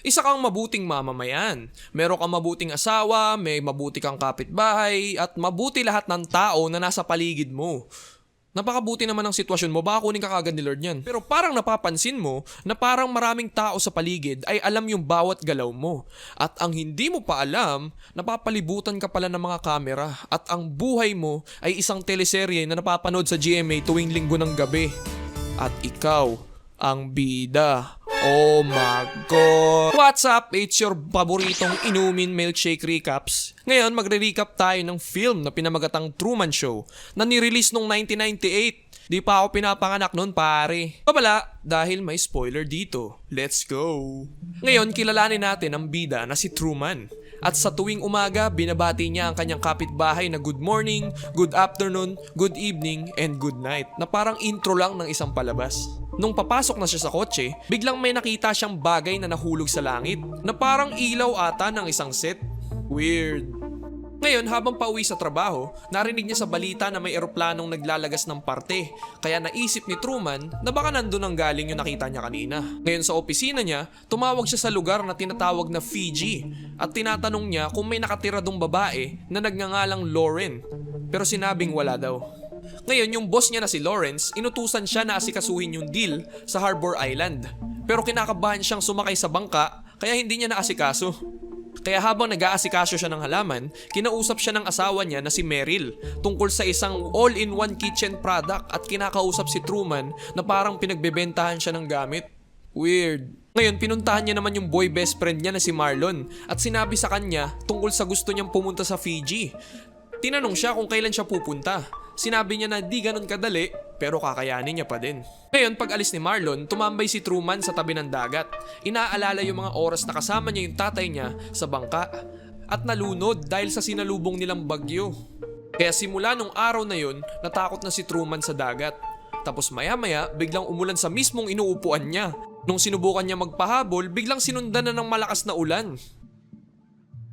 Isa kang mabuting mamamayan. Meron kang mabuting asawa, may mabuti kang kapitbahay, at mabuti lahat ng tao na nasa paligid mo. Napakabuti naman ang sitwasyon mo, baka kunin ka kagad ni Lord yan. Pero parang napapansin mo na parang maraming tao sa paligid ay alam yung bawat galaw mo. At ang hindi mo pa alam, napapalibutan ka pala ng mga kamera. At ang buhay mo ay isang teleserye na napapanood sa GMA tuwing linggo ng gabi. At ikaw, ang bida. Oh my God! What's up? It's your paboritong inumin milkshake recaps. Ngayon, magre-recap tayo ng film na pinamagatang Truman Show na nirelease noong 1998. Di pa ako pinapanganak noon pare. Babala, dahil may spoiler dito. Let's go! Ngayon, kilalanin natin ang bida na si Truman. At sa tuwing umaga, binabati niya ang kanyang kapitbahay na good morning, good afternoon, good evening, and good night na parang intro lang ng isang palabas. Nung papasok na siya sa kotse, biglang may nakita siyang bagay na nahulog sa langit na parang ilaw ata ng isang set. Weird. Ngayon, habang pauwi sa trabaho, narinig niya sa balita na may eroplanong naglalagas ng parte. Kaya naisip ni Truman na baka nandun ang galing yung nakita niya kanina. Ngayon sa opisina niya, tumawag siya sa lugar na tinatawag na Fiji at tinatanong niya kung may nakatira dong babae na nagngangalang Lauren. Pero sinabing wala daw. Ngayon, yung boss niya na si Lawrence, inutusan siya na asikasuhin yung deal sa Harbor Island. Pero kinakabahan siyang sumakay sa bangka, kaya hindi niya naasikaso. Kaya habang nag-aasikaso siya ng halaman, kinausap siya ng asawa niya na si Meryl tungkol sa isang all-in-one kitchen product at kinakausap si Truman na parang pinagbebentahan siya ng gamit. Weird. Ngayon, pinuntahan niya naman yung boy best friend niya na si Marlon at sinabi sa kanya tungkol sa gusto niyang pumunta sa Fiji. Tinanong siya kung kailan siya pupunta. Sinabi niya na di ganun kadali, pero kakayanin niya pa din. Ngayon, pag alis ni Marlon, tumambay si Truman sa tabi ng dagat. Inaalala yung mga oras na kasama niya yung tatay niya sa bangka. At nalunod dahil sa sinalubong nilang bagyo. Kaya simula nung araw na yun, natakot na si Truman sa dagat. Tapos maya-maya, biglang umulan sa mismong inuupuan niya. Nung sinubukan niya magpahabol, biglang sinundan na ng malakas na ulan.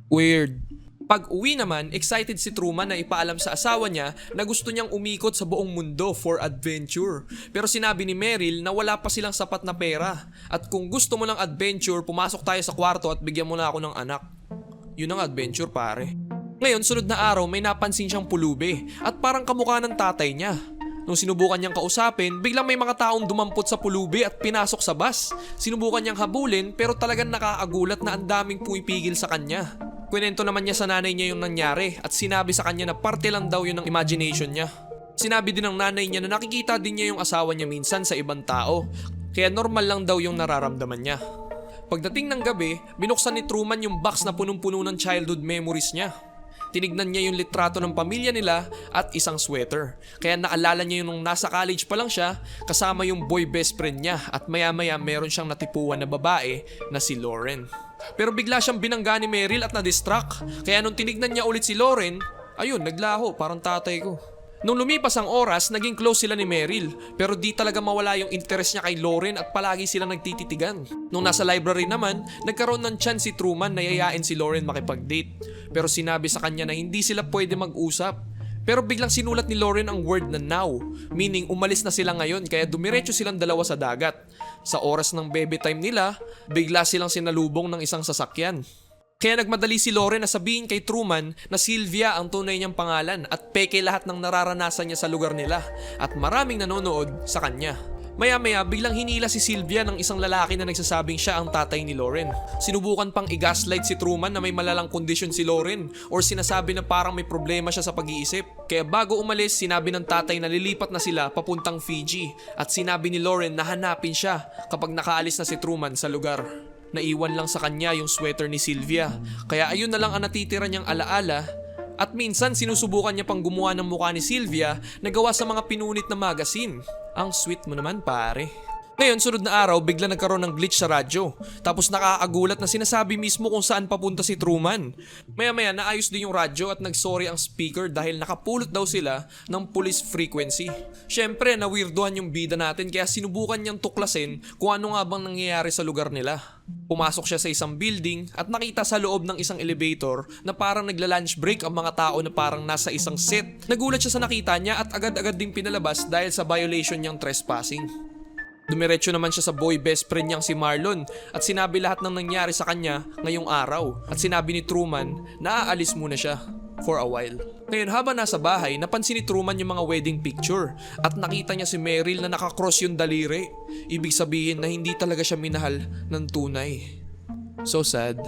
Weird. Pag uwi naman, excited si Truman na ipaalam sa asawa niya na gusto niyang umikot sa buong mundo for adventure. Pero sinabi ni Meryl na wala pa silang sapat na pera. At kung gusto mo ng adventure, pumasok tayo sa kwarto at bigyan mo na ako ng anak. Yun ang adventure pare. Ngayon, sunod na araw may napansin siyang pulubi at parang kamukha ng tatay niya. Nung sinubukan niyang kausapin, biglang may mga taong dumampot sa pulubi at pinasok sa bus. Sinubukan niyang habulin pero talagang nakaagulat na ang daming pumipigil sa kanya. Kwento naman niya sa nanay niya yung nangyari at sinabi sa kanya na parte lang daw yun ng imagination niya. Sinabi din ng nanay niya na nakikita din niya yung asawa niya minsan sa ibang tao, kaya normal lang daw yung nararamdaman niya. Pagdating ng gabi, binuksan ni Truman yung box na punong-puno ng childhood memories niya. Tinignan niya yung litrato ng pamilya nila at isang sweater. Kaya naalala niya yung nung nasa college pa lang siya, kasama yung boy best friend niya at maya-maya meron siyang natipuan na babae na si Lauren. Pero bigla siyang binangga ni Meryl at na-distract. Kaya nung tinignan niya ulit si Lauren, ayun, naglaho, parang tatay ko. Nung lumipas ang oras, naging close sila ni Meryl. Pero di talaga mawala yung interest niya kay Lauren at palagi sila nagtititigan. Nung nasa library naman, nagkaroon ng chance si Truman na yayain si Lauren makipag-date. Pero sinabi sa kanya na hindi sila pwede mag-usap. Pero biglang sinulat ni Lauren ang word na now, meaning umalis na sila ngayon kaya dumiretso silang dalawa sa dagat. Sa oras ng baby time nila, bigla silang sinalubong ng isang sasakyan. Kaya nagmadali si Lauren na sabihin kay Truman na Sylvia ang tunay niyang pangalan at peke lahat ng nararanasan niya sa lugar nila at maraming nanonood sa kanya. Maya-maya biglang hinila si Sylvia ng isang lalaki na nagsasabing siya ang tatay ni Lauren. Sinubukan pang i-gaslight si Truman na may malalang kondisyon si Lauren or sinasabi na parang may problema siya sa pag-iisip. Kaya bago umalis, sinabi ng tatay na lilipat na sila papuntang Fiji at sinabi ni Lauren na hanapin siya kapag nakaalis na si Truman sa lugar. Naiwan lang sa kanya yung sweater ni Sylvia. Kaya ayun na lang ang natitira niyang alaala at minsan sinusubukan niya pang gumawa ng mukha ni Sylvia na gawa sa mga pinunit na magazine. Ang sweet mo naman pare. Ngayon, sunod na araw, bigla nagkaroon ng glitch sa radyo. Tapos nakaagulat na sinasabi mismo kung saan papunta si Truman. Maya-maya, naayos din yung radyo at nagsorry ang speaker dahil nakapulot daw sila ng police frequency. Siyempre, nawirduhan yung bida natin kaya sinubukan niyang tuklasin kung ano nga bang nangyayari sa lugar nila. Pumasok siya sa isang building at nakita sa loob ng isang elevator na parang nagla-lunch break ang mga tao na parang nasa isang set. Nagulat siya sa nakita niya at agad-agad ding pinalabas dahil sa violation niyang trespassing. Dumiretso naman siya sa boy best friend niyang si Marlon at sinabi lahat ng nangyari sa kanya ngayong araw. At sinabi ni Truman na aalis muna siya for a while. Ngayon habang nasa bahay, napansin ni Truman yung mga wedding picture at nakita niya si Meryl na nakakross yung daliri. Ibig sabihin na hindi talaga siya minahal ng tunay. So sad.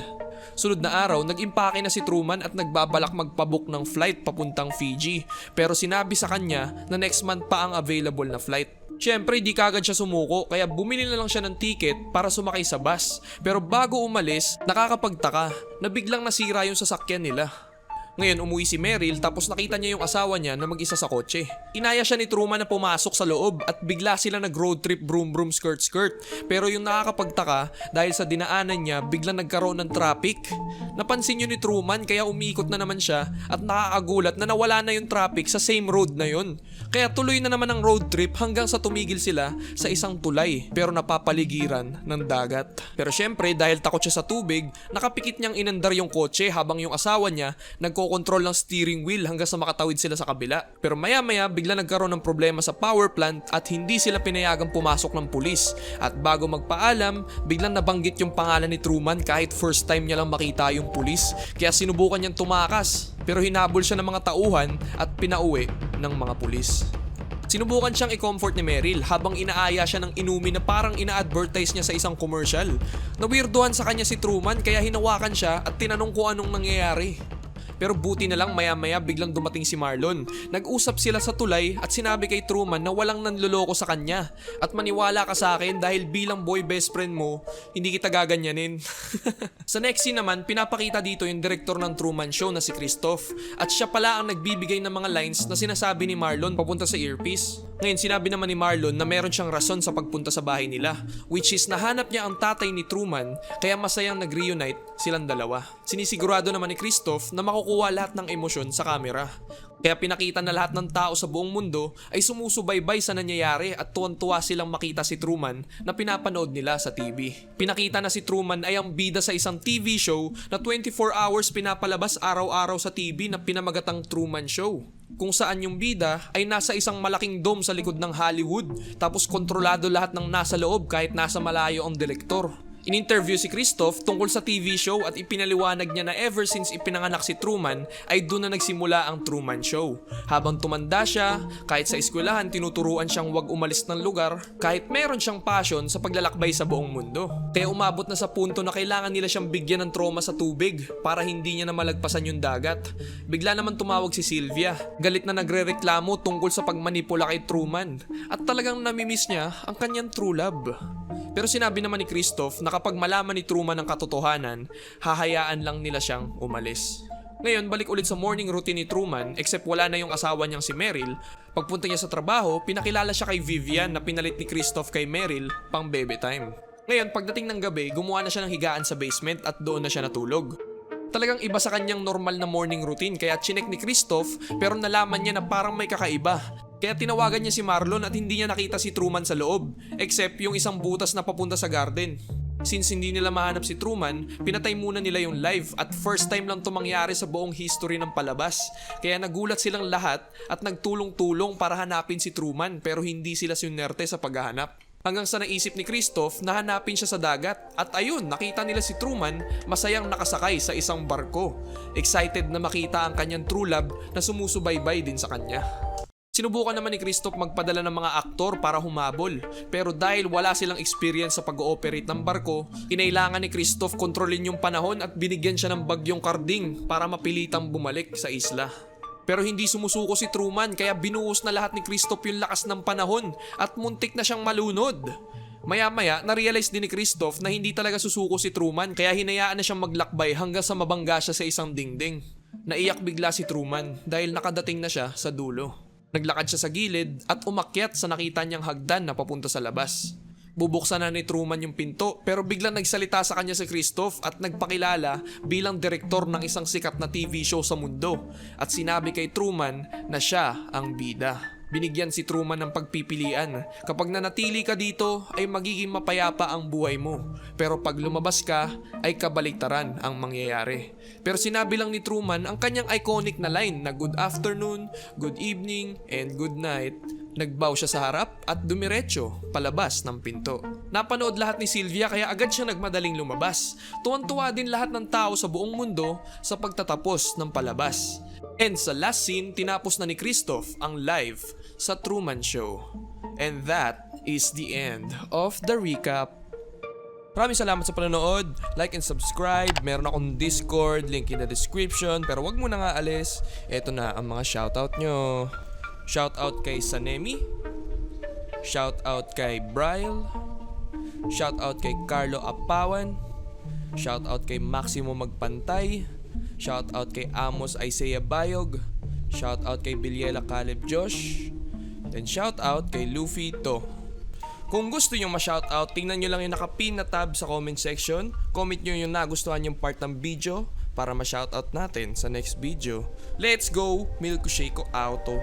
Sunod na araw, nag-impake na si Truman at nagbabalak magpabook ng flight papuntang Fiji. Pero sinabi sa kanya na next month pa ang available na flight. Siyempre, di kagad siya sumuko kaya bumili na lang siya ng ticket para sumakay sa bus. Pero bago umalis, nakakapagtaka na biglang nasira yung sasakyan nila. Ngayon umuwi si Meryl tapos nakita niya yung asawa niya na mag-isa sa kotse. Inaya siya ni Truman na pumasok sa loob at bigla sila nag road trip broom broom skirt skirt. Pero yung nakakapagtaka dahil sa dinaanan niya biglang nagkaroon ng traffic. Napansin yun ni Truman kaya umiikot na naman siya at nakakagulat na nawala na yung traffic sa same road na yun. Kaya tuloy na naman ang road trip hanggang sa tumigil sila sa isang tulay pero napapaligiran ng dagat. Pero syempre dahil takot siya sa tubig, nakapikit niyang inandar yung kotse habang yung asawa niya nagkokontrol ng steering wheel hanggang sa makatawid sila sa kabila. Pero maya maya bigla nagkaroon ng problema sa power plant at hindi sila pinayagang pumasok ng pulis. At bago magpaalam, biglang nabanggit yung pangalan ni Truman kahit first time niya lang makita yung pulis. Kaya sinubukan niyang tumakas pero hinabol siya ng mga tauhan at pinauwi ng mga pulis. Sinubukan siyang i-comfort ni Meryl habang inaaya siya ng inumin na parang ina-advertise niya sa isang commercial. Nawirduhan sa kanya si Truman kaya hinawakan siya at tinanong ko anong nangyayari. Pero buti na lang maya-maya biglang dumating si Marlon. Nag-usap sila sa tulay at sinabi kay Truman na walang nanloloko sa kanya. At maniwala ka sa akin dahil bilang boy best friend mo, hindi kita gaganyanin. sa next scene naman, pinapakita dito yung direktor ng Truman Show na si Christoph. At siya pala ang nagbibigay ng mga lines na sinasabi ni Marlon papunta sa earpiece. Ngayon sinabi naman ni Marlon na meron siyang rason sa pagpunta sa bahay nila. Which is nahanap niya ang tatay ni Truman kaya masayang nag-reunite silang dalawa. Sinisigurado naman ni Christoph na makukuha lahat ng emosyon sa camera. Kaya pinakita na lahat ng tao sa buong mundo ay sumusubaybay sa nangyayari at tuwan-tuwa silang makita si Truman na pinapanood nila sa TV. Pinakita na si Truman ay ang bida sa isang TV show na 24 hours pinapalabas araw-araw sa TV na pinamagatang Truman Show kung saan yung bida ay nasa isang malaking dome sa likod ng Hollywood tapos kontrolado lahat ng nasa loob kahit nasa malayo ang direktor. In-interview si Christoph tungkol sa TV show at ipinaliwanag niya na ever since ipinanganak si Truman ay doon na nagsimula ang Truman Show. Habang tumanda siya, kahit sa eskwelahan tinuturuan siyang wag umalis ng lugar kahit meron siyang passion sa paglalakbay sa buong mundo. Kaya umabot na sa punto na kailangan nila siyang bigyan ng trauma sa tubig para hindi niya na malagpasan yung dagat. Bigla naman tumawag si Sylvia. Galit na nagrereklamo tungkol sa pagmanipula kay Truman. At talagang namimiss niya ang kanyang true love. Pero sinabi naman ni Christoph na kapag malaman ni Truman ang katotohanan, hahayaan lang nila siyang umalis. Ngayon, balik ulit sa morning routine ni Truman except wala na yung asawa niyang si Meryl. Pagpunta niya sa trabaho, pinakilala siya kay Vivian na pinalit ni Christoph kay Meryl pang baby time. Ngayon, pagdating ng gabi, gumawa na siya ng higaan sa basement at doon na siya natulog. Talagang iba sa kanyang normal na morning routine kaya chinek ni Christoph pero nalaman niya na parang may kakaiba. Kaya tinawagan niya si Marlon at hindi niya nakita si Truman sa loob except yung isang butas na papunta sa garden. Since hindi nila mahanap si Truman, pinatay muna nila yung live at first time lang to mangyari sa buong history ng palabas. Kaya nagulat silang lahat at nagtulong-tulong para hanapin si Truman pero hindi sila sinerte sa paghahanap. Hanggang sa naisip ni Christoph na hanapin siya sa dagat at ayun nakita nila si Truman masayang nakasakay sa isang barko. Excited na makita ang kanyang true love na sumusubaybay din sa kanya. Sinubukan naman ni Christoph magpadala ng mga aktor para humabol. Pero dahil wala silang experience sa pag-ooperate ng barko, kinailangan ni Christoph kontrolin yung panahon at binigyan siya ng bagyong karding para mapilitang bumalik sa isla. Pero hindi sumusuko si Truman kaya binuhos na lahat ni Christoph yung lakas ng panahon at muntik na siyang malunod. Maya-maya, na-realize din ni Christoph na hindi talaga susuko si Truman kaya hinayaan na siyang maglakbay hanggang sa mabangga siya sa isang dingding. Naiyak bigla si Truman dahil nakadating na siya sa dulo. Naglakad siya sa gilid at umakyat sa nakita niyang hagdan na papunta sa labas. Bubuksan na ni Truman yung pinto pero biglang nagsalita sa kanya si Christoph at nagpakilala bilang direktor ng isang sikat na TV show sa mundo at sinabi kay Truman na siya ang bida. Binigyan si Truman ng pagpipilian. Kapag nanatili ka dito ay magiging mapayapa ang buhay mo. Pero pag lumabas ka ay kabaliktaran ang mangyayari. Pero sinabi lang ni Truman ang kanyang iconic na line na good afternoon, good evening, and good night Nagbaw siya sa harap at dumiretso palabas ng pinto. Napanood lahat ni Sylvia kaya agad siya nagmadaling lumabas. Tuwan-tuwa din lahat ng tao sa buong mundo sa pagtatapos ng palabas. And sa last scene, tinapos na ni Christoph ang live sa Truman Show. And that is the end of the recap. Maraming salamat sa panonood. Like and subscribe. Meron akong Discord, link in the description. Pero wag mo na nga alis. Ito na ang mga shoutout nyo. Shoutout kay Sanemi. Shoutout kay Bryle. Shoutout kay Carlo Apawan. Shoutout kay Maximo Magpantay. Shoutout kay Amos Isaiah Bayog. Shoutout kay Biliela Caleb Josh. Then shoutout kay Luffy To. Kung gusto nyo ma-shoutout, tingnan nyo lang yung nakapin na tab sa comment section. Comment nyo yung nagustuhan yung part ng video para ma-shoutout natin sa next video. Let's go! Milko Shako Auto.